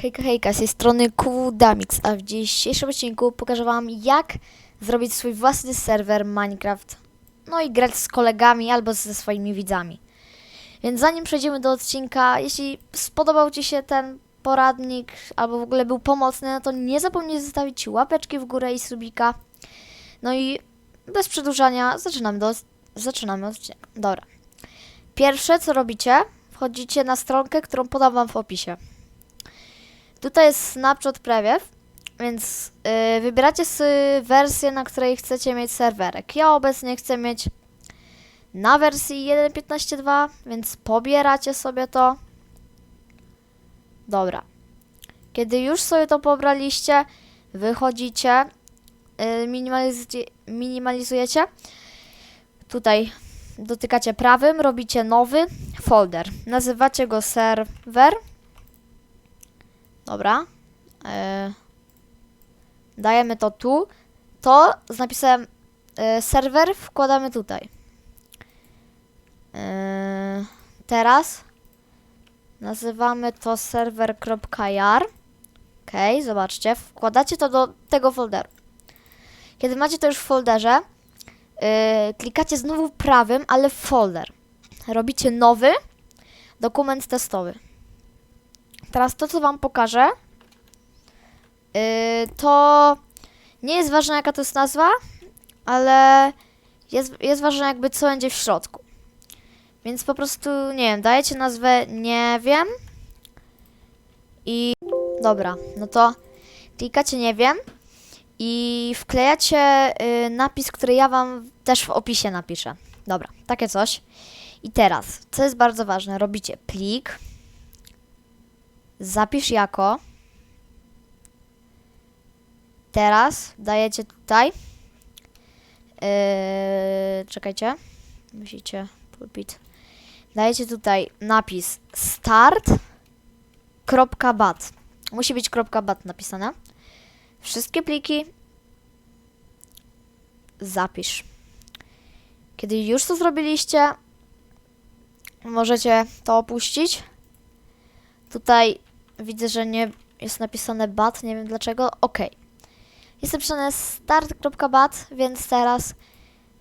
Hejka, hejka, z tej strony Kudamix, a w dzisiejszym odcinku pokażę wam jak zrobić swój własny serwer Minecraft, no i grać z kolegami albo ze swoimi widzami. Więc zanim przejdziemy do odcinka, jeśli spodobał Ci się ten poradnik albo w ogóle był pomocny, no to nie zapomnij zostawić łapeczki w górę i subika. No i bez przedłużania zaczynamy, do, zaczynamy odcinek. Dobra. Pierwsze co robicie, wchodzicie na stronkę, którą podam wam w opisie. Tutaj jest Snapshot Preview, więc yy, wybieracie sobie wersję, na której chcecie mieć serwerek. Ja obecnie chcę mieć na wersji 1.15.2, więc pobieracie sobie to. Dobra. Kiedy już sobie to pobraliście, wychodzicie, yy, minimalizujecie, minimalizujecie. Tutaj dotykacie prawym, robicie nowy folder. Nazywacie go serwer. Dobra. E, dajemy to tu. To z napisem e, serwer wkładamy tutaj. E, teraz nazywamy to server.jar. Ok, zobaczcie. Wkładacie to do tego folderu. Kiedy macie to już w folderze, e, klikacie znowu prawym, ale folder. Robicie nowy dokument testowy. Teraz to, co Wam pokażę, yy, to nie jest ważne, jaka to jest nazwa, ale jest, jest ważne, jakby co będzie w środku. Więc po prostu, nie wiem, dajecie nazwę nie wiem i dobra, no to klikacie nie wiem i wklejacie yy, napis, który ja Wam też w opisie napiszę. Dobra, takie coś. I teraz, co jest bardzo ważne, robicie plik, zapisz jako. Teraz dajecie tutaj. Yy, czekajcie. Musicie pulpit. Dajecie tutaj napis start.bat. Musi być .bat napisane. Wszystkie pliki zapisz. Kiedy już to zrobiliście, możecie to opuścić. Tutaj widzę, że nie jest napisane bat, nie wiem dlaczego. Ok. Jest napisane start.bat, więc teraz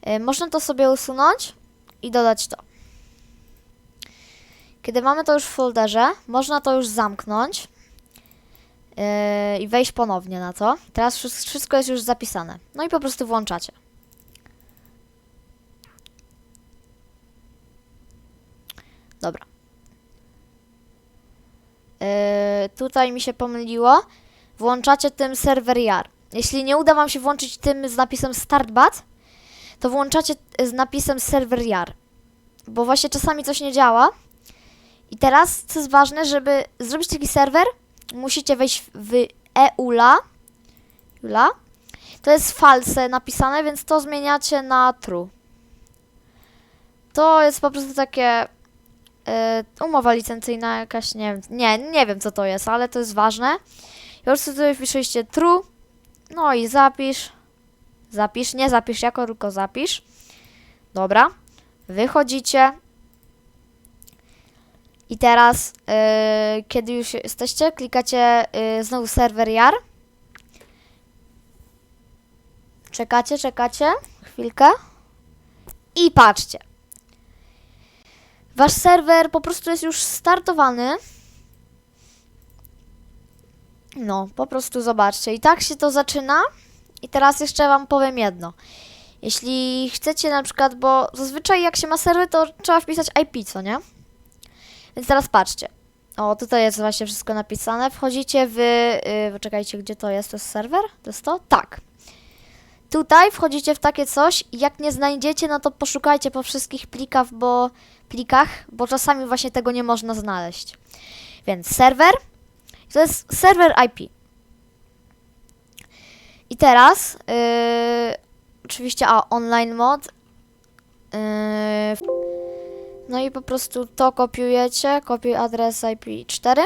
y, można to sobie usunąć i dodać to. Kiedy mamy to już w folderze, można to już zamknąć yy, i wejść ponownie na to. Teraz wszy- wszystko jest już zapisane. No i po prostu włączacie. Dobra. Yy, tutaj mi się pomyliło. Włączacie tym serwer jar. Jeśli nie uda Wam się włączyć tym z napisem startbat, to włączacie z napisem serwer jar. Bo właśnie czasami coś nie działa. I teraz, co jest ważne, żeby zrobić taki serwer, musicie wejść w EULA. Ula. To jest false napisane, więc to zmieniacie na true. To jest po prostu takie umowa licencyjna jakaś, nie wiem, nie, nie wiem co to jest, ale to jest ważne. I po prostu tutaj true, no i zapisz, zapisz, nie zapisz jako, tylko zapisz. Dobra, wychodzicie. I teraz, y, kiedy już jesteście, klikacie y, znowu serwer jar. Czekacie, czekacie, chwilkę. I patrzcie. Wasz serwer po prostu jest już startowany. No, po prostu zobaczcie. I tak się to zaczyna. I teraz jeszcze Wam powiem jedno. Jeśli chcecie na przykład, bo zazwyczaj jak się ma serwer, to trzeba wpisać IP, co nie? Więc teraz patrzcie. O, tutaj jest właśnie wszystko napisane. Wchodzicie w... Yy, poczekajcie, gdzie to jest? To jest serwer? To jest to? Tak. Tutaj wchodzicie w takie coś. Jak nie znajdziecie, no to poszukajcie po wszystkich plikach, bo plikach, bo czasami właśnie tego nie można znaleźć. Więc serwer to jest serwer IP. I teraz yy, oczywiście a online mod. Yy, no i po prostu to kopiujecie, kopiuj adres IP4.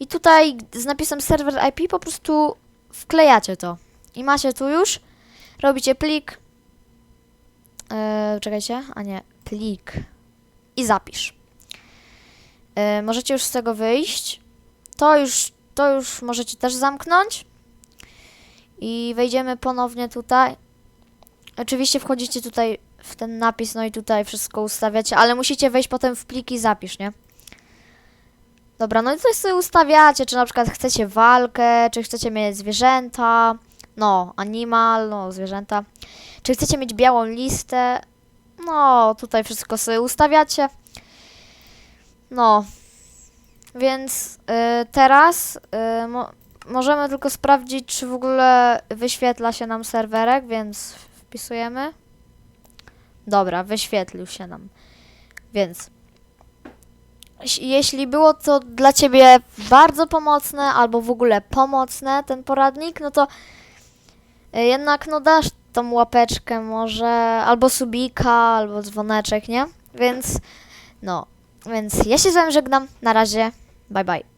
I tutaj z napisem serwer IP po prostu wklejacie to. I macie tu już, robicie plik. Yy, czekajcie, a nie, plik i zapisz. Yy, możecie już z tego wyjść to już, to już możecie też zamknąć. I wejdziemy ponownie tutaj. Oczywiście wchodzicie tutaj w ten napis, no i tutaj wszystko ustawiacie, ale musicie wejść potem w pliki zapisz, nie? Dobra, no i coś sobie ustawiacie, czy na przykład chcecie walkę, czy chcecie mieć zwierzęta, no, animal, no, zwierzęta. Czy chcecie mieć białą listę, no, tutaj wszystko sobie ustawiacie. No, więc y, teraz y, mo możemy tylko sprawdzić, czy w ogóle wyświetla się nam serwerek, więc wpisujemy. Dobra, wyświetlił się nam. Więc jeś- jeśli było to dla Ciebie bardzo pomocne albo w ogóle pomocne ten poradnik, no to y, jednak no dasz tą łapeczkę może, albo subika, albo dzwoneczek, nie? Więc no, więc ja się z Wami żegnam. Na razie, bye bye.